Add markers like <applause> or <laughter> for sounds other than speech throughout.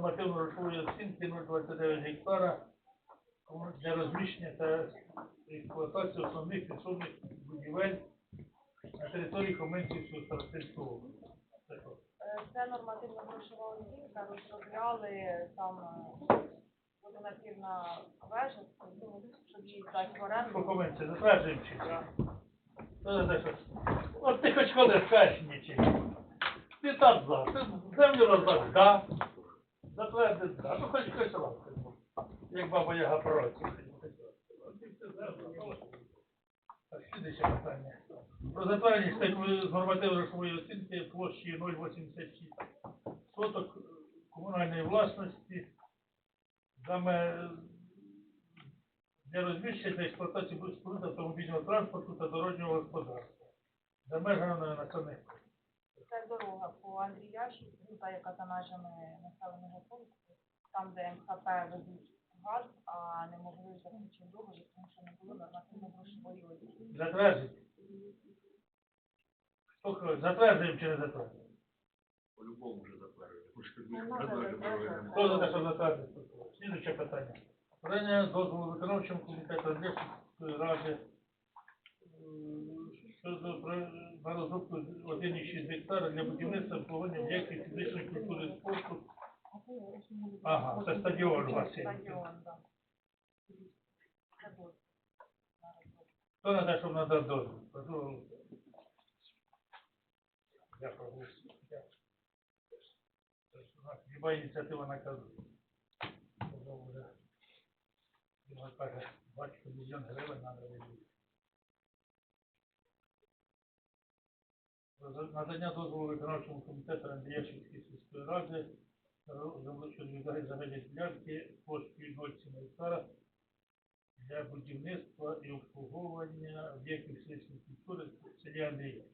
нормативно-грошової оцінки 0,29 гектара для розміщення та експлуатації основних підсобних будівель на території Хоменківського старостинського. Це що? Е, нормативна грошова оцінка, розробляли там е, водонапірна вежа, щоб її здати в оренду. Хоменці, затверджуємо чи? Що? От ти хоч коли скажеш нічого. Ти так за. Ти землю роздав, да. Затвердив, да. Ну хоч хоч раз. Як баба Яга проти. От і Так, слідуюче питання. Про затвердження статті з нормативно-грошової оцінки площі 0,86 соток комунальної власності для розміщення та експлуатації автомобільного транспорту та дорожнього господарства за межами населених дорога по Андріяшівську, та яка за межами населеного пункту, там, де МХП ведуть газ, а не могли заключити договір, тому що не було нормативно-грошової оцінки. Затверджують. Хто хоче? Затверджуємо чи не затверджуємо? По-любому вже затверджує. Хто за те, що затвердити? Слідуюче питання. Прийняття дозволу виконавчому комітету Андріївської ради на розробку 1,6 гектара для будівництва обслуговування об'єктів фізичної культури і спорту. Ага, це стадіон у вас є. Стадіон, так. Хто на те, щоб надати дозвіл? Прошу. Дякую. Хіба ініціатива наказує. Бачите, мільйон гривень надо виділити. Надання дозволу виконавчому комітету Андріяшівської сільської ради віддаги земельні ділянки площею 0,7 гектара для будівництва і обслуговування об'єктів фізичної культури Андрія.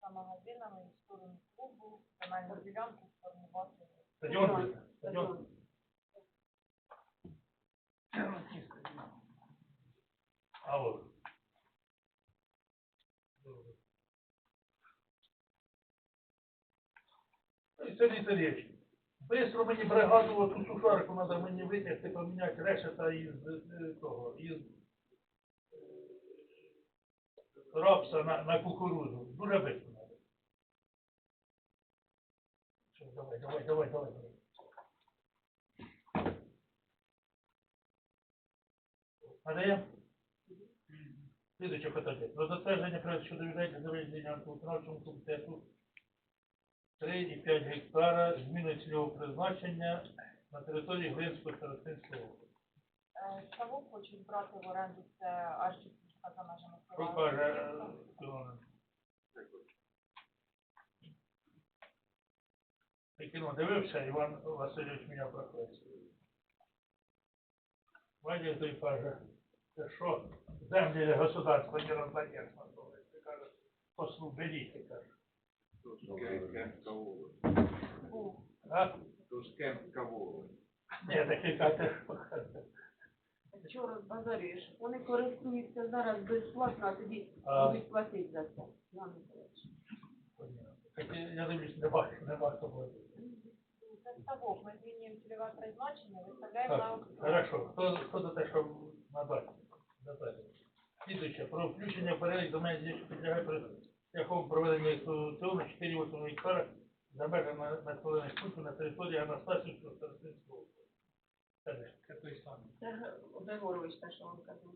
За магазинами і сторону клубу, земельну ділянку сформувати. Стадіон? Стадіон. Алло. Добре. Ну, і Сергій Сергійович, бистро мені бригаду, оту сушарку треба мені витягти, поміняти решета із е, того, із е, рапса на, на кукурудзу. Дуже бистро треба. Все, давай, давай, давай, давай. Надаємо? Слідуюче питання. Про затвердження проекту щодо земельної ділянки виконавчому комітету 3,5 гектара зміни цільового призначення на території Глинського старостинського округу. Е, Ставок хочуть брати в оренду, це Арчівська за межами села. е, Ти кіно дивився, Іван Васильович мене професію. Вадя той каже, це що, землі государства не роздается. Ти каже, послу беріть, каже. А? Кого? Ні, такий каже, Що розбазарюєш? Вони користуються зараз безплатно, а тоді будуть платити за це. Так я дивлюсь, не бачу, не бачу. Це ставок. Ми змінюємо цільове призначення, виставляємо на Так, аукціон. хорошо. Хто, хто за те, щоб надати? Надати. Слідуюче. Про включення в перелік до мене здесь підлягає при шляхом проведення експлуатаціону 4,8 гектара за межами населених пунктів на території Анастасівського старостинського округу. Це той самий. Це Григорович, те, що він казав.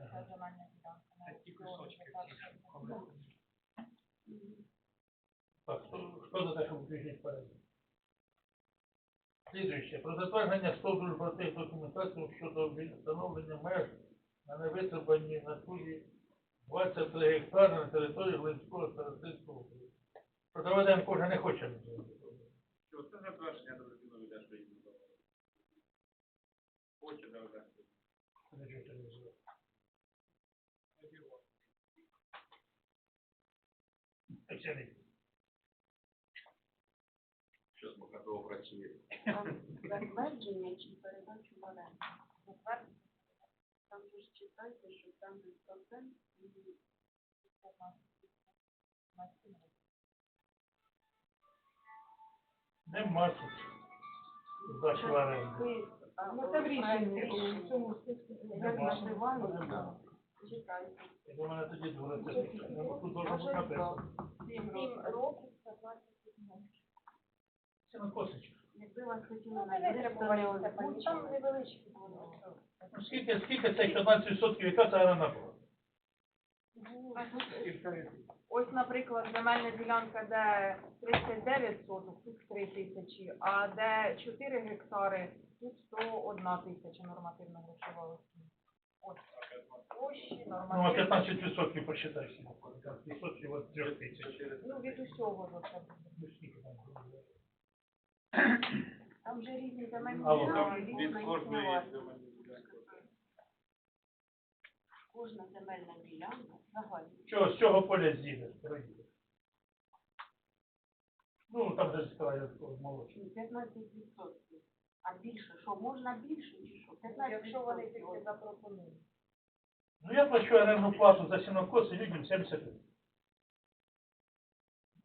На аукціон. Так, хто, за те, щоб включити в перелік? Слідуюче. Про затвердження стовбуру протих документації щодо встановлення меж на невитребаній натурі 23 гектари на території Глинського старостинського округу. Продавати кожен не хоче. Що це затвердження до що їм не Хоче. Не не знаю. Що з Бокатово працює? Затвердження чи передачу в оренду. Затвердити. Там ж читайте, що там і на стіну. Нема тут. Здачі в оренду. Ви, а, Ну, це в рішенні. рішенні. в цьому списку. Як Нема. нашивали, Нема. читайте. І мене тоді дуже це Ну, Тут бути написано. Сім років. років, 15 років. Це на косичку. Якби вас хотіли Ну, на не це, пані, там невеличкі були. Ну, Скільки, скільки цих 15% яка це оренда була? Ось, наприклад, земельна ділянка, де 39 соток, тут 3 тисячі, а де 4 гектари, тут 101 тисяча нормативна грошова оцінка. Ось площі, Ну, а нормативна. 15% посчитай всі. 15% от 3 тисяч. Ну, від усього за це буде. Ну, скільки там буде? Там же різні земельні Алло. ділянки, Від кожної вартість. земельної ділянки. Кожна земельна ділянка загальна. Чого, з чого поля з'їдеш, проїдеш? Ну, там же молодші. Ну, 15%. А більше, що можна більше чи що? 15%. Якщо вони тільки запропонують. Ну, я плачу орендну плату за сінокоси людям 70 гривень.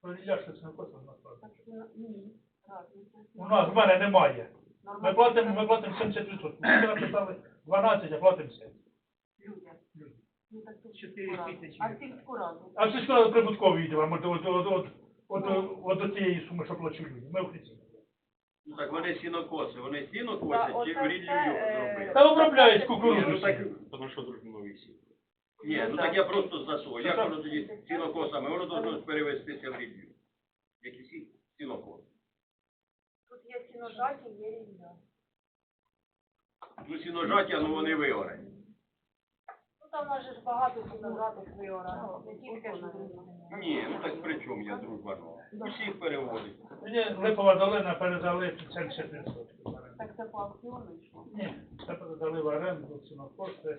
Повідомляю, що сінокоси у нас платять. Так, ну, ні. Разниця. У нас, в мене немає. Ми платимо, ми платимо 70%. Ми вчора писали 12, а платимо 7. Людям. Ну, так тут Чотири сільську раду. тисячі. А сільську раду? А це сказали прибуткові йдемо, от, от, от, от, от, от, от до цієї суми, що плачу людям. Ми офіційно. Ну так вони сінокоси, вони сіно Та, косять чи в все, його е, зробили? Та обробляють кукурудзу. ну так, Тому що друг новий сім. ні, ну так я просто за що. Як воно тоді сінокосами? Воно должно перевестися в ріллю. Які сі- сінокоси. Тут є сіножаті, є рівня. Ну сіножаття, ну вони вигорені. Ну там ж багато сіножатих виорано, не тільки ж Ні, ну так при чому я дружба нова? Усіх переводить. Мені Липова долина передали 70%. Так це по аукціону йшло. Ні, це передали в оренду, сінокоси.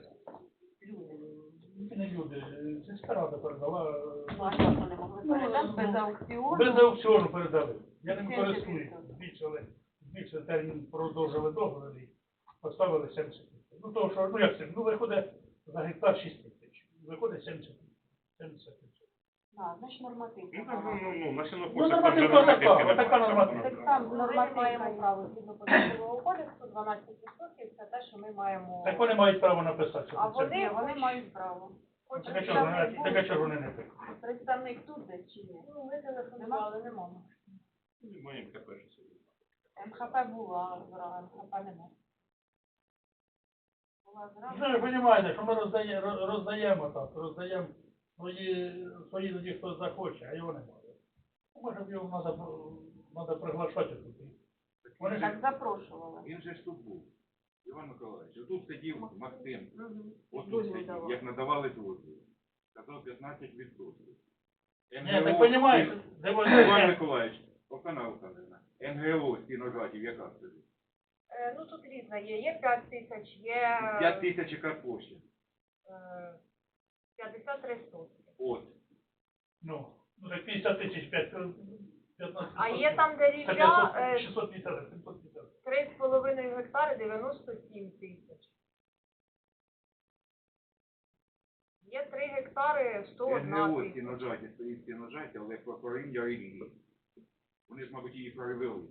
Не люди, сільська рада передала. Ну, а як вони могли передати без аукціону? Без аукціону передали. Я ним користуюсь. Збільшили, збільшили термін, продовжили договір і поставили 70 тисяч. Ну того, що, ну як це, ну виходить за гектар 6 тисяч. Виходить 70 70 тисяч. А, значить нормативка. Ну так, ну, ну, ну, Ну, сінокосах там же така, нормативки така немає. нормативка. Так там не маємо права згідно податкового кодексу 12% це те, що ми маємо. Так вони мають право написати, що А це. вони, вони мають право. Хоч Так а чого вони- представник так а чого вони не пишуть? представник тут десь чи ні? Ну, ми телефонували, не маємо. Моїм перше собі. МХП була, а МХП немає. Ну, ви розумієте, що ми роздаємо, роздаємо так, роздаємо свої, свої тоді, хто захоче, а його немає. Ну, Може б його треба, треба приглашати тут. Вони ж Так запрошували. Він же ж тут був. Іван Миколаївич, тут сидів Максим, Мгм. от Дозвіл сидів, як надавали дозвіл. Казав 15 відсотків. Ні, так розумієш, де вони... Іван Миколаївич, Оксана Олександрівна, НГО стіножатів, яка це? Е, ну тут різне є. Є 5 тисяч, є 5 тисяч яка площа. е, 53 сотки. От. Ну, ну так 50 тисяч, 5, 15 А є там, де Це 500, е, 650, 750. 3,5 гектари 97 тисяч. Є 3 гектари 101 НГО тисяч. стіножаті, стоїть стіножаті, але про коріння релігії. Вони ж, мабуть, її перевели.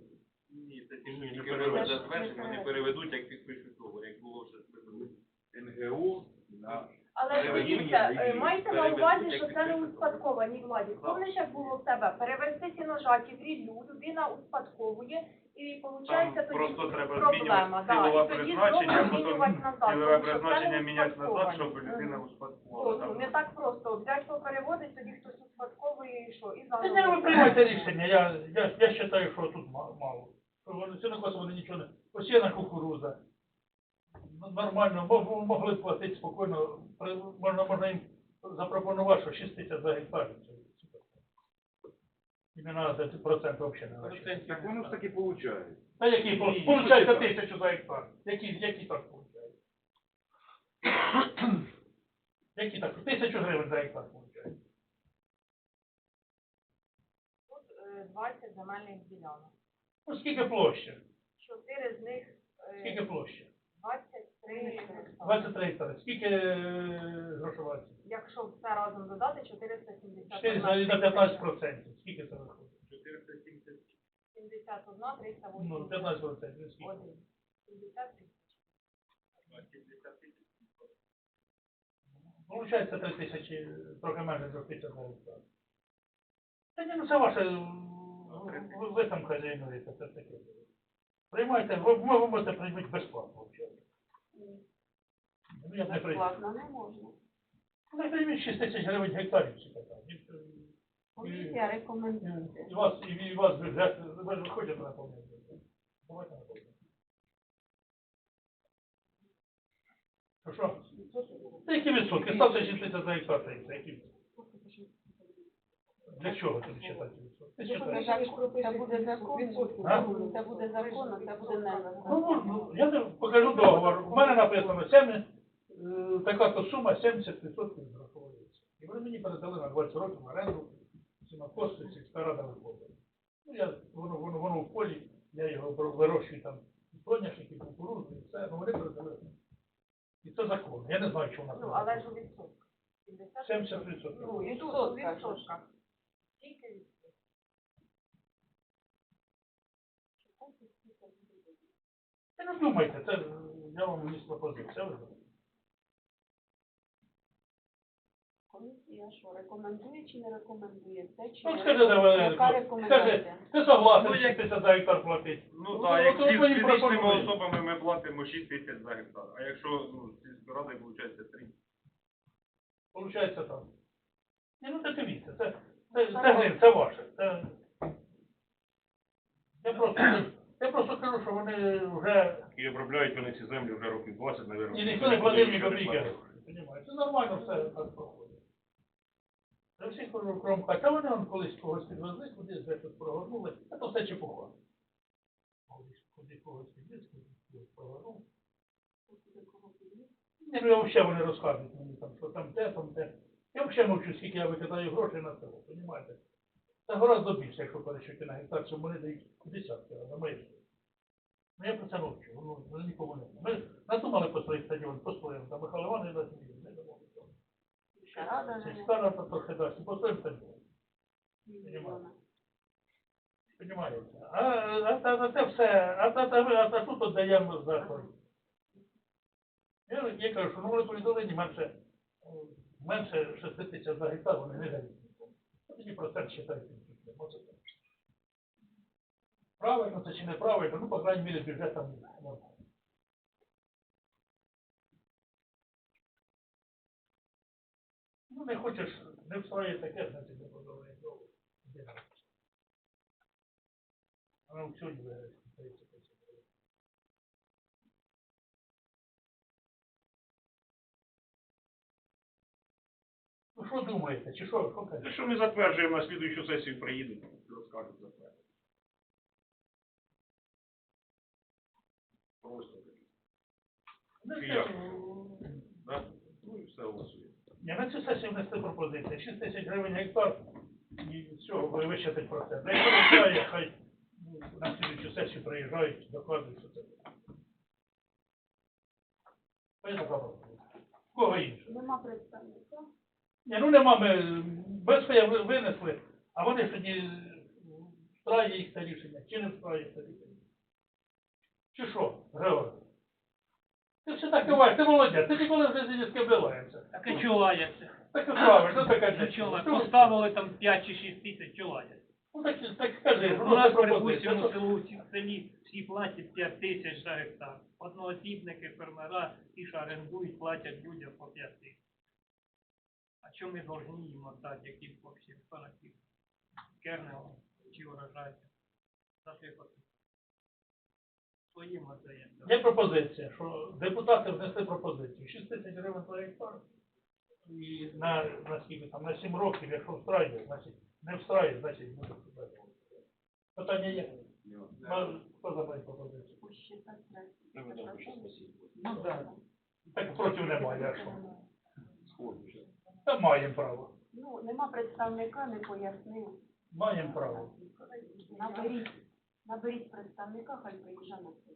Ні, це ті, що не переведуть. вони переведуть, як підпишуть договор, як було вже переведуть. НГО на Але ж дивіться, е, майте на увазі, що це не успадковані владі. Помниш, як було в тебе? Перевести сіножаті в ріллю, людина успадковує, і виходить тоді просто треба проблема. змінювати да. І тоді призначення, знову потім змінювати назад, тому що це призначення не міняти назад, успадковані. щоб людина Мгм. Ну, не так просто. Взять, хто переводить, тоді хтось успадковує і що, і Та ні, ви заново. приймайте рішення, я, я, я вважаю, що тут ма- Вони сінокоси вони нічого не... Посіяна кукуруза. Ну, Нормально, мог- могли б платити спокійно. Можна, можна їм запропонувати, що 6 тисяч за гектар. Це супер. І процент взагалі не. Так воно ж таки виходить. Та які, получається тисячу за гектар. Які, які так получають? <coughs> Які так? Тисячу гривень за гектар получають. Тут е, 20 земельних ділянок. Ну, скільки площа? Чотири з них е, Скільки площа? 23 гектари. 23 гектари. Скільки е, грошова оцінка? Якщо все разом додати, 470 4 за- на 15 процентів. Скільки це виходить? 470 71, 380. Ну, 15 процентів. скільки? Один. 70 тисяч. Получається 3 тисячі, трохи менше 3 тисяч на гектар. Та ні, ну це ваше, ви, ви там хазяйнуєте, це таке. Приймайте, ви, ви, ви можете приймати безплатно взагалі. Ну, я б не. Безплатно не можна. Ну, прийміть 6 тисяч гривень гектарів питання. І, Комісія і, рекомендує. і, вас, і, і вас бюджет, ви ж хочете наповнити. Давайте наповнити. Ну що? Які відсотки? Ставте 6 тисяч за гектар. Які відсотки? Для чого тобі читати відсотки? Ти Це буде закон, це буде законно, А? це буде законно, це буде Ну, я тобі покажу договор. У мене написано 7, е, така то сума 70% зраховується. І вони мені передали на 20 років оренду, сінокоси, сільська рада виходить. Ну, я, воно, воно, воно в полі, я його вирощую там, і соняшник, і кукурудзу, і все, ну вони передали. І це закон. Я не знаю, що у нас. Ну, але ж у відсотках. 70 70%. Ну, У Та не думайте, це я вам вніс знаєте. Комісія що, рекомендує чи не рекомендує? Це чи Ну, не скажи, давай, Яка скажи, рекомендація? ти согласен, Ну, що як- ти за гектар платить? Ну Ну, так, як то з фізичними особами ми платимо 6 тисяч за гектар. А якщо ну, сільська рада, виходить 3. Получається так. Ні, ну це дивіться, це, це, це, це ваше. Це... Я просто, я просто кажу, що вони вже І обробляють вони ці землі вже років 20, мабуть. і ніхто не платив ні копійки. Це нормально все так проходить. Це всі кром хоча вони вон колись когось підвезли, кудись де щось прогорнули, а то все чепуха. Куди когось підвіз, кудись прогорнув. Ні, ну я взагалі вони розказують мені там, що там те, там те. Я взагалі мовчу, скільки я викидаю грошей на село, розумієте? Це гораздо більше, якщо перещити на гектар, чим вони дають десятки, а на мої. Ну я про це мовчу, воно воно нікому не знає. Ми надумали по своїх стадіон, построїмо, там Михайло Іванович дасть мені, не дамо. Сільська рада трохи дасть, построїмо стадіон. мільйона. Понимаєте? А, а, а, а це все, а, а, а, а, а тут віддаємо за. Я, я кажу, що ну вони повідомлені менше, менше 6 тисяч за гектар вони не дають. А Тоді процент считайте. Оце. Правильно це чи неправильно, ну, по крайній мірі, бюджет там нормальний. Ну, не хочеш, не встрає таке, значить, не подобає довго. А на Ну що думаєте, чи що, що кажете? Якщо ми затверджуємо на слідуючу сесію, приїдуть, розкажуть затверджуємо. Просто таке. Ну, Чи як? ну, Да? Ну і все голосує. Ні, на цю сесію внести пропозицію. 6 тисяч гривень гектар і всього ви вищати процент. А Якщо не хай ну, на слідуючу сесію приїжджають, докладують, що це. Така пропозиція. Кого інше? Нема представника. Ні, ну нема ми без ви- винесли, а вони ж тоді встрає їх це рішення, чи не встрає це рішення. Чи що, Григорій? Ти все так киваєш, ти молодець, ти ніколи в житті не скиблаєшся. Так і лаяться? Так і правильно, ну така чого, Ну, поставили там 5 чи 6 тисяч, лаяться? Ну так, так скажи, У ну нас, припустимо, в Ну, селу, в селі всі платять 5 тисяч за гектар. Одноосібники, фермера, ті, що орендують, платять людям по 5 тисяч. А що ми повинні їм віддати, які взагалі, хто на тих кернел чи урожайця? За що? Своїм віддаємо. Є пропозиція, що депутати внесли пропозицію. 6 тисяч гривень за гектар. І на, на скільки там, на 7 років, якщо встрає, значить, не встрає, значить буде сюди. Питання є. Ну, Хто за мою пропозицію? Ну, да. Так проти немає, а що? Та маємо право. Ну, нема представника, не пояснив. Маємо право. Наберіть, наберіть представника, хай приїжджа на це.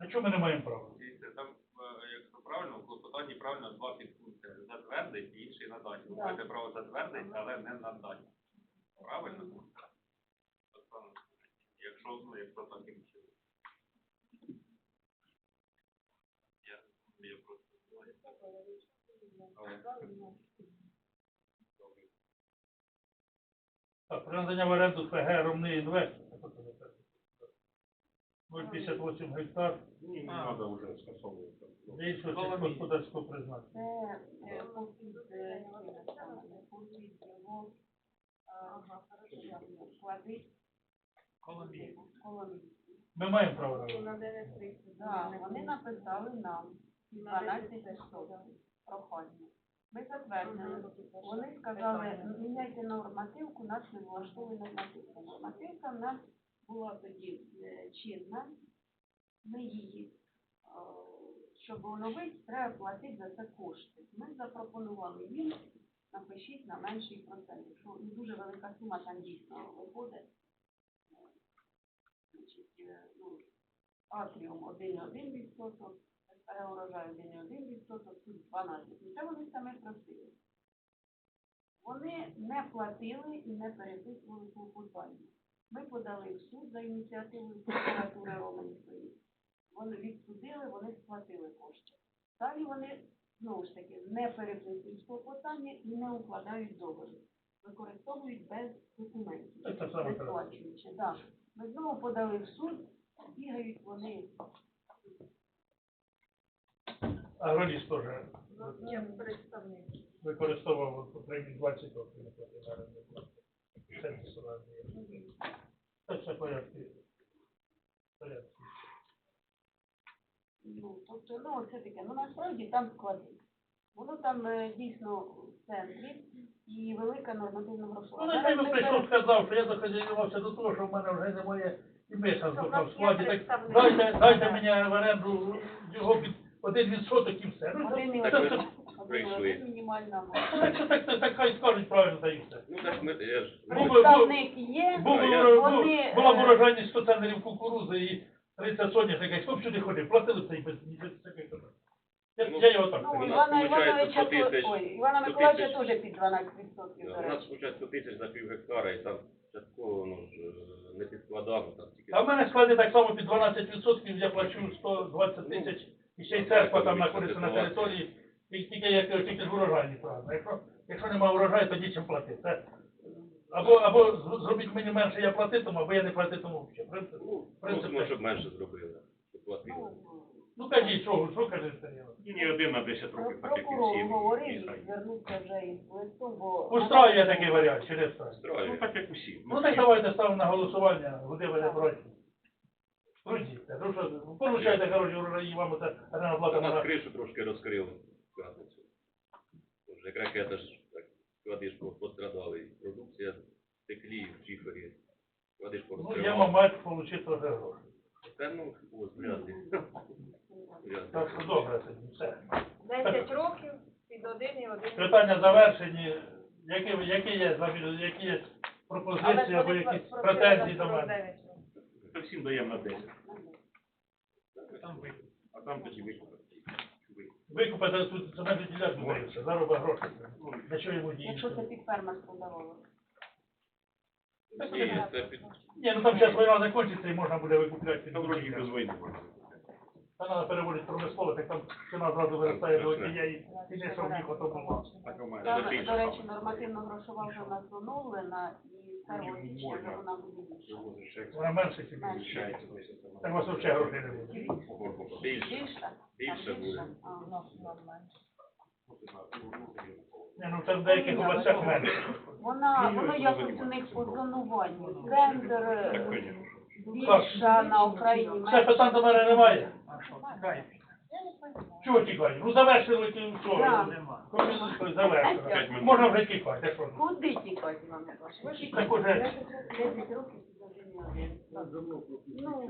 На чому ми не маємо права? Дивіться, там, е, якщо правильно, в клопотанні правильно два підпункти. Затвердить і інший надати. Ви маєте право затвердити, але не надати. Правильно? Тобто, якщо, ну, якщо таким чином. Так, про надання в оренду ПГ Ромний Інвест. 0,58 гектар. Ні, не А. треба вже скасовувати. Для іншого сільськогосподарського призначення. Це е, е, його склади Ми маємо право на оренду. Да, вони написали нам 12 сотень прохання. Ми затвердили. Вони сказали, міняйте нормативку, нас не влаштовує нормативка. Нормативка в нас була тоді е, чинна. Ми її, е, щоб оновити, треба платити за це кошти. Ми запропонували їм, напишіть на менший процент. Якщо не дуже велика сума там дійсно виходить. Значить, е, ну, Атріум 1,1 відсоток, переурожай 1,1 відсоток, тут 12. І це вони саме просили. Вони не платили і не переписували клопотання. Ми подали в суд за ініціативою прокуратури Роменської. Вони відсудили, вони сплатили кошти. Далі вони, знову ж таки, не переписують клопотання і не укладають договір. Використовують без документів. Це саме Не сплачуючи, так. Ми знову подали в суд, бігають вони. Агроніст теж Чим представник? використовував по премії 20 років на платі на. Це не сразу. Це все порядки. Порядки. Ну, тобто, ну, це таке, ну насправді там склади. Воно там е, дійсно в центрі і велика нормативна грошова. Ну, нехай би прийшов, сказав, що я захозяювався до того, що в мене вже немає і миша Що в в складі. Так дайте, дайте мені в оренду його під один відсоток і все. Ну, Один і це- це- один, прийшли. мінімальна. Так, так, так, так, хай скажуть правильно та і все. Ну так ми я ж. Був би- Представник є, Був, А, я- був, вони, була е, урожайність 100 центнерів кукурузи і 30 соняшника, і хто б сюди ходив, платили б це і без ні без всякої проблеми. Я, Ну, я його так Ну, У нас Івана получається Івановича, 100 тисяч. то- ой, Івана 100 Миколаївича тисяч. теж під 12%, Да, до У нас речі. виходить 100 тисяч за пів гектара, і там частково ну, ж, е, не підкладав, там тільки. А в мене склади так само під 12%, я плачу 120 тисяч, і ще й церква там знаходиться на території, і тільки як тільки ж урожайні правильно. Якщо, якщо немає урожаю, тоді чим платити. Це, або, або зробіть мені менше, я платитиму, або я не платитиму взагалі. Принцип, Ну, принцип просимо, такий. щоб менше зробили. Платили. Ну кажіть, що, що кажете, Сергій? І один на 10 років, так як і Прокурор всі. говорив, і звернувся вже із листом, бо... Устраює такий варіант, чи не встраює? Ну так як усі. Ну так давайте ставимо на голосування, куди ви не проти. Трудіться, ну що, получайте, коротше, урожай, вам це арена плата Та нас на кришу трошки розкрили в п'ятницю. Тож, як ракета ж так, склади ж пострадали. І Продукція теклі в Чіхорі. Склади ж Ну, я мав мать отримати трохи грошей. Та ну, ось, вряд ли. Вряд Так що добре тоді, все. 10 років під один і один. Питання завершені. Які, які є які є пропозиції або якісь претензії до мене? Це всім даємо на 10. Там ви. А там тоді викупити. це тут земельну ділянку дається, зароба гроші. На що йому Якщо це під фермерство давало. Ні, це під... Ні, ну там зараз війна закінчиться і можна буде викупляти. Там вроді без війни можна. Та треба переводити промислово, так там ціна зразу виростає до однієї, і не що в них ото було. Так у мене. Там, до речі, нормативно-грошова вже в нас оновлена, і Ні, січня вона буде більша. Вона менше чи більше. Так у вас взагалі грошей не буде. Більше. Там буде. А, ну це в деяких областях менше. Вона, воно якось у них по зонуванню. Звісно. Більша на Україні. Все, питань до мене немає. Чого тікати? Ну завершили і все. Комісію завершили. Можна вже тікати, що? ну? Куди тікати, вам? Миколаївич? Ви ж Так 10 років. Ну,